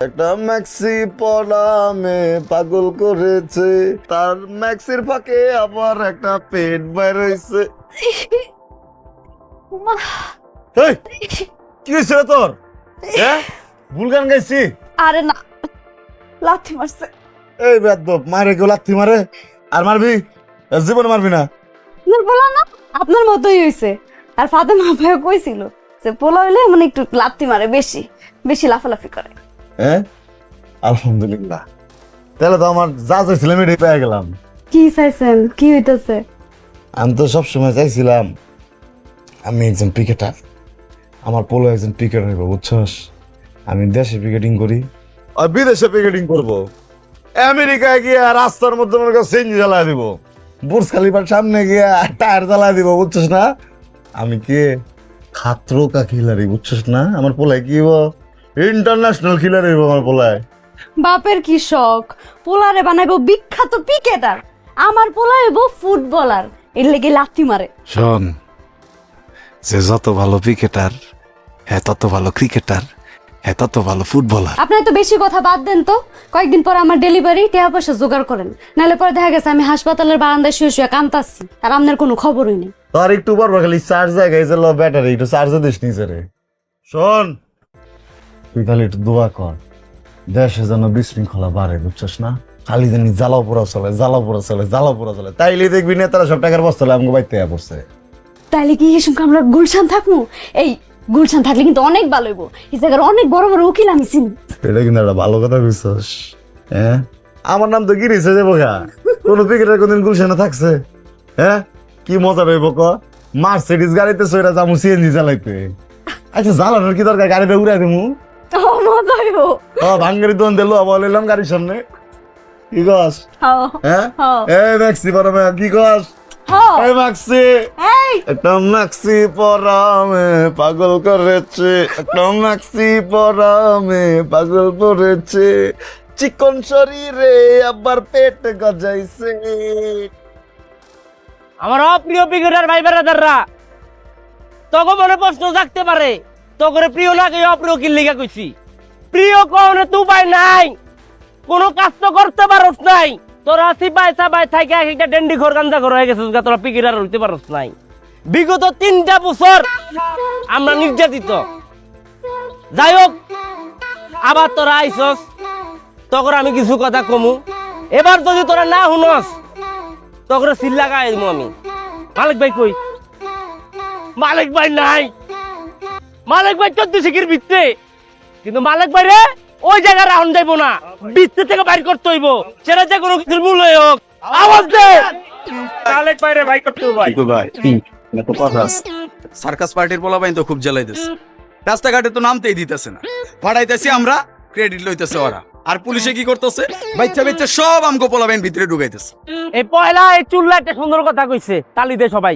একটা ম্যাক্সি পড়া মেয়ে পাগল করেছে। তার ম্যাক্সির ফাঁকে আবার একটা পেট বের এই কি রে তোর? হ্যাঁ? ভুল গান গাইছি? আরে না লাথি মারছে। এই বেদব মারে কেউ লাথি মারে। আর মারবি? জীবন মারবি না। আপনার পোলা না আপনার মতোই হয়েছে আর ফাতেমা ভাইও কইছিল যে পোলা হইলে মানে একটু লাথি মারে বেশি বেশি লাফালাফি করে। হ্যাঁ? আলহামদুলিল্লাহ। তাহলে তো আমার যা চাইছিলাম এটাই পেয়ে গেলাম। কি চাইছেন? কি হইতেছে? আমি তো সবসময় চাইছিলাম আমি একজন ক্রিকেটার আমার পোলো একজন ক্রিকেটার হইব বুঝছস? আমি দেশে ক্রিকেটিং করি আর বিদেশে ক্রিকেটিং করব। আমেরিকায় গিয়ে রাস্তার মধ্যে মনে কর সেঞ্জি জ্বালায় দিব বুর্জ খালিফার সামনে গিয়ে টায়ার জ্বালায় দিব বুঝছস না? আমি কে? খাত্র কা খিলারি বুঝছস না? আমার পোলায় কি ইন্টারন্যাশনাল খিলারি হইব আমার পোলায়। বাপের কি শখ? পোলারে বানাইবো বিখ্যাত পিকেটার। আমার পোলা হইব ফুটবলার। এর লেগে লাথি মারে। শোন যে যত ভালো ক্রিকেটার হ্যাঁ তত ভালো ক্রিকেটার হ্যাঁ তত ভালো ফুটবলার। আপনি তো বেশি কথা বাদ দেন তো। কয়েকদিন পর আমার ডেলিভারি টাকা পয়সা জোগাড় করেন। নাহলে পরে দেখা গেছে আমি হাসপাতালের বারান্দায় শুয়ে শুয়ে কান্তাচ্ছি আর আপনার কোনো খবরই নেই। তোর একটু পর খালি চার্জ জায়গায় যে লো ব্যাটারি একটু চার্জে দিস নিচে রে শোন তুই খালি একটু দোয়া কর। দেশে যেন বিশৃঙ্খলা বাড়ে বুঝছস না? খালি জানি জ্বালাও পোড়া চলে জ্বালাও পোড়া চলে জ্বালাও পোড়া চলে। তাইলে দেখবি নেতারা সব টাকার বস্তা আমাকে বাইতে পড়ছে। তাইলে কি এই আমরা গুলশান থাকব এই গুলশান থাকলে কিন্তু অনেক ভালো হইব। এই জায়গার অনেক বড় বড় উকিল আমি চিনি। এটা কিন্তু একটা ভালো কথা কইছস হ্যাঁ? আমার নাম তো গিরিছে যে বোকা। কোন পিকেটের কোনদিন গুলশানে থাকছে? হ্যাঁ? কি মজা রইব ক? মার্সিডিস গাড়িতে সইরা যামু সিএনজি চালাইতে আচ্ছা জ্বালানোর কি দরকার? গাড়িটা উড়াই দেবো মজা হইব ও ভাঙ্গারি দোন দিল বলিলাম গাড়ির সামনে। কি কস? হ্যাঁ? হ্যাঁ হ্যাঁ। ম্যাক্সি পরামে কি কস? হ্যাঁ এই ম্যাক্সি। একটা ম্যাক্সি পরা মে পাগল করেছে। একটা ম্যাক্সি পরা মে পাগল করেছে। চিকন শরীরে আবার পেট গজাইছে। আমার অপ্রিয় ক্রিকেটার ভাই বেড়াদাররা তখন মনে প্রশ্ন থাকতে পারে। তখন প্রিয় কে অপ্রিয় কি লিগা কইছি। প্রিয় কখনো তু পাই নাই। কোনো কাজ তো করতে পারস নাই। তোরা সিপাই সাবাই থাইকে এক একটা ডেন্ডি ঘর গাঞ্জা ঘর হয়ে গেছিস গা, তোরা ক্রিকেটার হইতে পারস নাই। বিগত তিনটা বছর আমরা নির্যাতিত। যাই হোক আবার তোরা আইসস তখন আমি কিছু কথা কমু। এবার যদি তোরা না শুনস তখন গায়ে দেবো আমি। মালিক ভাই কই? মালিক ভাই নাই। মালিক ভাই চোদ্দ শিখির ভিত্তে। কিন্তু মালিক ভাই রে ওই জায়গায় রাউন্ড যাইব না। ভিত্তি থেকে বাইর করতে হইব। সেটা যে কোনো কিছুর মূল হোক। আওয়াজ দে মালিক ভাই রে ভাই করতে ভাই। সার্কাস পার্টির পোলাপাইন তো খুব জ্বালাইতেছে রাস্তাঘাটে তো নামতেই দিতেছে না। ভাড়াইতেছি আমরা ক্রেডিট লইতেছে ওরা। আর পুলিশে কি করতেছে? বাচ্চা বাচ্চা সব আমগো পোলাপাইন ভিতরে ঢুকাইতেছে। এই পয়লা এই চুল্লা একটা সুন্দর কথা কইছে তালি দে সবাই।